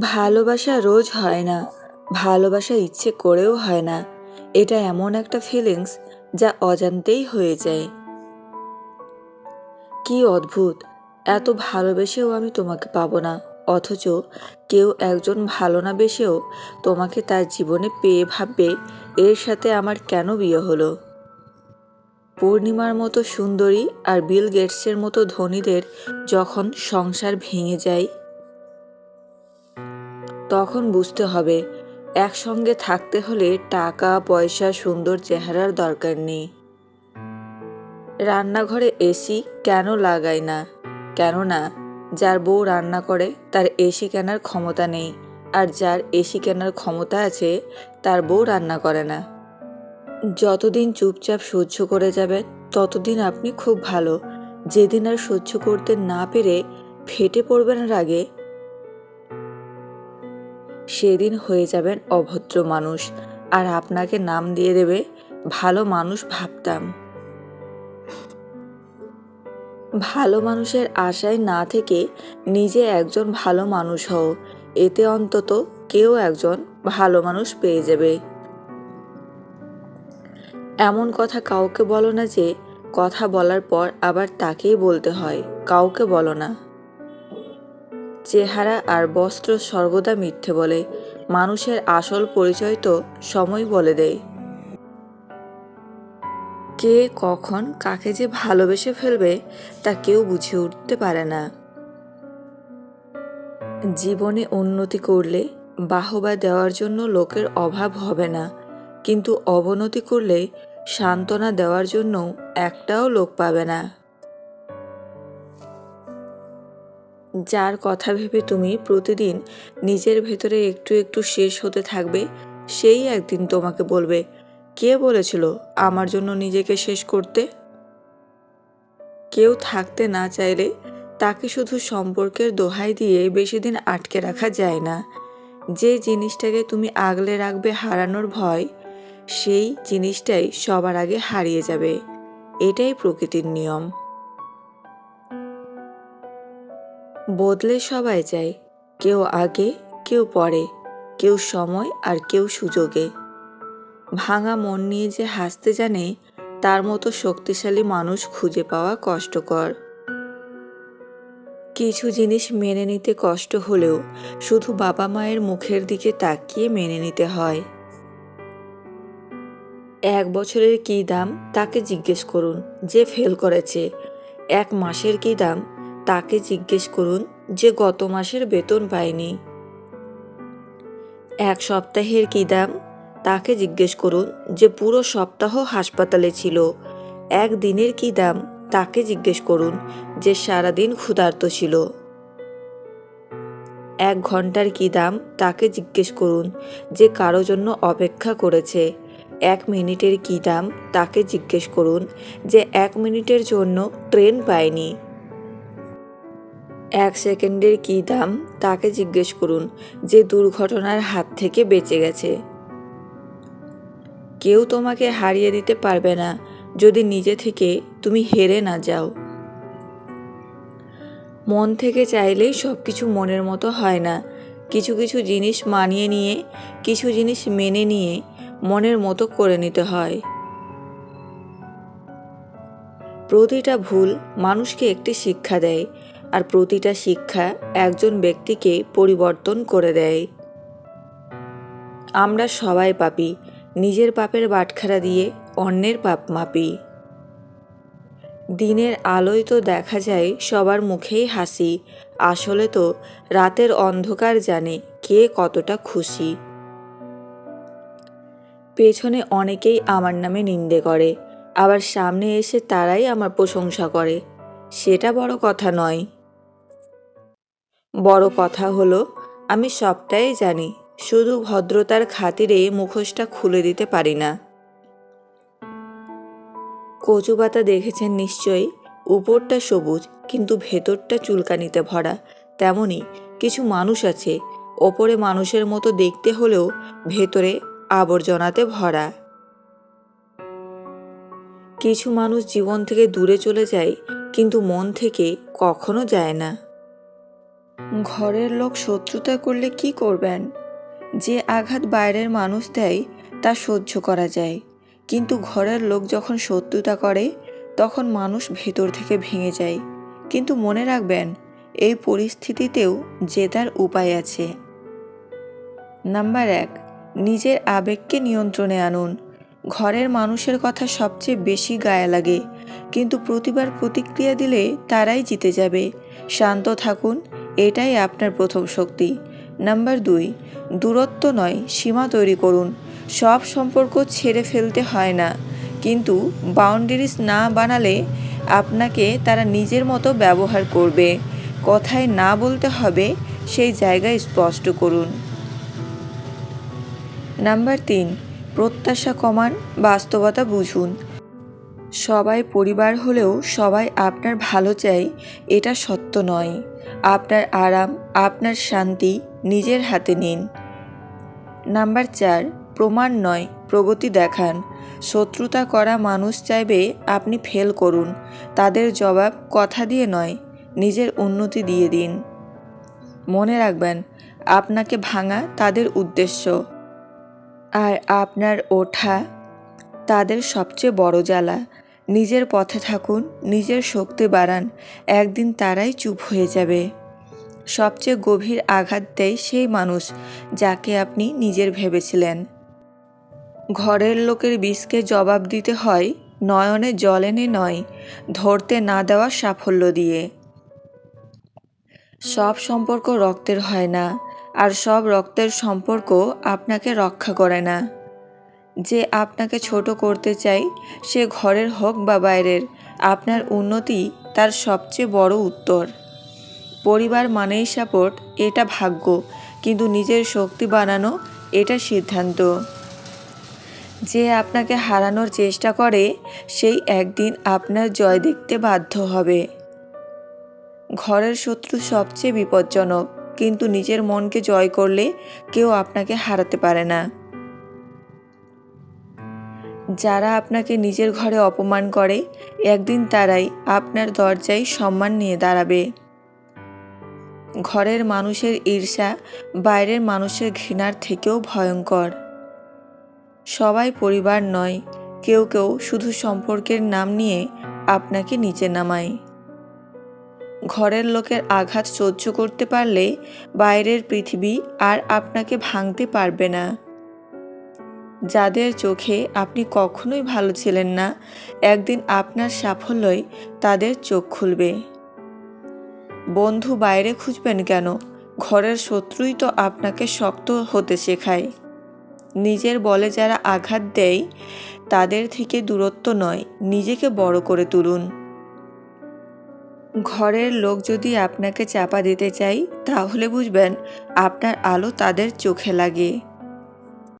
ভালোবাসা রোজ হয় না, ভালোবাসা ইচ্ছে করেও হয় না। এটা এমন একটা ফিলিংস যা অজান্তেই হয়ে যায়। কি অদ্ভুত, এত ভালোবেসেও আমি তোমাকে পাবো না, অথচ কেউ একজন ভালো না বেসেও তোমাকে তার জীবনে পেয়ে ভাববে, এর সাথে আমার কেন বিয়ে হলো? পূর্ণিমার মতো সুন্দরী আর বিল গেটসের মতো ধনীদের যখন সংসার ভেঙে যায় তখন বুঝতে হবে, একসঙ্গে থাকতে হলে টাকা, পয়সা, সুন্দর চেহারার দরকার নেই। রান্নাঘরে এসি কেন লাগায় না? কেননা, যার বউ রান্না করে, তার এসি কেনার ক্ষমতা নেই, আর যার এসি কেনার ক্ষমতা আছে, তার বউ রান্না করে না। যতদিন চুপচাপ সহ্য করে যাবেন, ততদিন আপনি খুব ভালো। যেদিন আর সহ্য করতে না পেরে, ফেটে পড়বেন রাগে সেদিন হয়ে যাবেন অভদ্র মানুষ, আর আপনাকে নাম দিয়ে দেবে, ভালো মানুষ ভাবতাম। ভালো মানুষের আশায় না থেকে নিজে একজন ভালো মানুষ হও, এতে অন্তত কেউ একজন ভালো মানুষ পেয়ে যাবে। এমন কথা কাউকে বলো না যে, কথা বলার পর আবার তাকেই বলতে হয়, কাউকে বলো না। চেহারা আর বস্ত্র সর্বদা মিথ্যে বলে। মানুষের আসল পরিচয় তো সময় বলে দেয়। কে কখন কাকে যে ভালোবেসে ফেলবে তা কেউ বুঝে উঠতে পারে না। জীবনে উন্নতি করলে বাহবা দেওয়ার জন্য লোকের অভাব হবে না, কিন্তু অবনতি করলে সান্ত্বনা দেওয়ার জন্য একটাও লোক পাবে না। যার কথা ভেবে তুমি প্রতিদিন নিজের ভেতরে একটু একটু শেষ হতে থাকবে, সেই একদিন তোমাকে বলবে, কে বলেছিল আমার জন্য নিজেকে শেষ করতে? কেউ থাকতে না চাইলে তাকে শুধু সম্পর্কের দোহাই দিয়ে বেশি দিন আটকে রাখা যায় না। যে জিনিসটাকে তুমি আগলে রাখবে হারানোর ভয়, সেই জিনিসটাই সবার আগে হারিয়ে যাবে। এটাই প্রকৃতির নিয়ম। বদলে সবাই যায়, কেউ আগে, কেউ পরে, কেউ সময় আর কেউ সুযোগে। ভাঙা মন নিয়ে যে হাসতে জানে, তার মতো শক্তিশালী মানুষ খুঁজে পাওয়া কষ্টকর। কিছু জিনিস মেনে নিতে কষ্ট হলেও শুধু বাবা মায়ের মুখের দিকে তাকিয়ে মেনে নিতে হয়। এক বছরের কী দাম, তাকে জিজ্ঞেস করুন, যে ফেল করেছে। এক মাসের কী দাম তাকে জিজ্ঞেস করুন যে গত মাসের বেতন পায়নি। এক সপ্তাহের কী দাম? তাকে জিজ্ঞেস করুন যে পুরো সপ্তাহ হাসপাতালে ছিল। এক দিনের কী দাম? তাকে জিজ্ঞেস করুন যে সারাদিন ক্ষুধার্ত ছিল। এক ঘণ্টার কী দাম? তাকে জিজ্ঞেস করুন যে কারও জন্য অপেক্ষা করেছে। এক মিনিটের কী দাম? তাকে জিজ্ঞেস করুন যে এক মিনিটের জন্য ট্রেন পায়নি। এক সেকেন্ডের কী দাম, তাকে জিজ্ঞেস করুন, যে দুর্ঘটনার হাত থেকে বেঁচে গেছে। কেউ তোমাকে হারিয়ে দিতে পারবে না, যদি নিজে থেকে তুমি হেরে না যাও। মন থেকে চাইলেই সব কিছু মনের মতো হয় না। কিছু কিছু জিনিস মানিয়ে নিয়ে, কিছু জিনিস মেনে নিয়ে মনের মতো করে নিতে হয়। প্রতিটা ভুল মানুষকে একটি শিক্ষা দেয়। আর প্রতিটা শিক্ষা একজন ব্যক্তিকে পরিবর্তন করে দেয়। আমরা সবাই পাপি, নিজের পাপের বাটখারা দিয়ে অন্যের পাপ মাপি। দিনের আলোয় তো দেখা যায় সবার মুখেই হাসি, আসলে তো রাতের অন্ধকার জানে কে কতটা খুশি। পেছনে অনেকেই আমার নামে নিন্দে করে, আবার সামনে এসে তারাই আমার প্রশংসা করে, সেটা বড় কথা নয়। বড় কথা হলো, আমি সবটাই জানি, শুধু ভদ্রতার খাতিরে মুখোশটা খুলে দিতে পারি না। কচু পাতা দেখেছেন নিশ্চয়ই? উপরটা সবুজ, কিন্তু ভেতরটা চুলকানিতে ভরা। তেমনি কিছু মানুষ আছে, ওপরে মানুষের মতো দেখতে হলেও ভেতরে আবর্জনাতে ভরা। কিছু মানুষ জীবন থেকে দূরে চলে যায়, কিন্তু মন থেকে কখনো যায় না। ঘরের লোক শত্রুতা করলে কি করবেন? যে আঘাত বাইরের মানুষ দেয়, তা সহ্য করা যায়। কিন্তু ঘরের লোক যখন শত্রুতা করে, তখন মানুষ ভেতর থেকে ভেঙে যায়। কিন্তু মনে রাখবেন, এই পরিস্থিতিতেও জেতার উপায় আছে। নাম্বার এক, নিজের আবেগকে নিয়ন্ত্রণে আনুন। ঘরের মানুষের কথা সবচেয়ে বেশি গায়ে লাগে। কিন্তু প্রতিবার প্রতিক্রিয়া দিলে তারাই জিতে যাবে। শান্ত থাকুন এটাই আপনার প্রথম শক্তি। নাম্বার দুই, দূরত্ব নয়, সীমা তৈরি করুন। সব সম্পর্ক ছেড়ে ফেলতে হয় না। কিন্তু বাউন্ডারিজ না বানালে আপনাকে তারা নিজের মতো ব্যবহার করবে। কথায় না বলতে হবে, সেই জায়গায় স্পষ্ট করুন। নাম্বার তিন, প্রত্যাশা কমান, বাস্তবতা বুঝুন। সবাই পরিবার হলেও সবাই আপনার ভালো চায় এটা সত্য নয়। আপনার আরাম, আপনার শান্তি নিজের হাতে নিন। নাম্বার চার, প্রমাণ নয়, প্রগতি দেখান। শত্রুতা করা মানুষ চাইবে আপনি ফেল করুন। তাদের জবাব কথা দিয়ে নয়, নিজের উন্নতি দিয়ে দিন। মনে রাখবেন, আপনাকে ভাঙা তাদের উদ্দেশ্য। আর আপনার ওঠা তাদের সবচেয়ে বড় জ্বালা। নিজের পথে থাকুন, নিজের শক্তি বাড়ান, একদিন তারাই চুপ হয়ে যাবে। সবচেয়ে গভীর আঘাত দেয় সেই মানুষ যাকে আপনি নিজের ভেবেছিলেন। ঘরের লোকের বিষকে জবাব দিতে হয়, নয়নে জল এনে নয়, ধরতে না দেওয়া সাফল্য দিয়ে। সব সম্পর্ক রক্তের হয় না, আর সব রক্তের সম্পর্ক আপনাকে রক্ষা করে না। যে আপনাকে ছোট করতে চাই, সে ঘরের হোক বা বাইরের, আপনার উন্নতি তার সবচেয়ে বড় উত্তর। পরিবার মানেই সাপোর্ট, এটা ভাগ্য, কিন্তু নিজের শক্তি বানানো, এটা সিদ্ধান্ত। যে আপনাকে হারানোর চেষ্টা করে, সেই একদিন আপনার জয় দেখতে বাধ্য হবে। ঘরের শত্রু সবচেয়ে বিপজ্জনক, কিন্তু নিজের মনকে জয় করলে কেউ আপনাকে হারাতে পারে না। যারা আপনাকে নিজের ঘরে অপমান করে, একদিন তারাই আপনার দরজায় সম্মান নিয়ে দাঁড়াবে। ঘরের মানুষের ঈর্ষা বাইরের মানুষের ঘৃণার থেকেও ভয়ঙ্কর। সবাই পরিবার নয়, কেউ কেউ শুধু সম্পর্কের নাম নিয়ে আপনাকে নিচে নামায়। ঘরের লোকের আঘাত সহ্য করতে পারলে বাইরের পৃথিবী আর আপনাকে ভাঙতে পারবে না। যাদের চোখে আপনি কখনোই ভালো ছিলেন না, একদিন আপনার সাফল্যই তাদের চোখ খুলবে। বন্ধু বাইরে খুঁজবেন কেন? ঘরের শত্রুই তো আপনাকে শক্ত হতে শেখায়। নিজের বলে যারা আঘাত দেয়, তাদের থেকে দূরত্ব নয়, নিজেকে বড় করে তুলুন। ঘরের লোক যদি আপনাকে চাপা দিতে চাই তাহলে বুঝবেন আপনার আলো তাদের চোখে লাগে।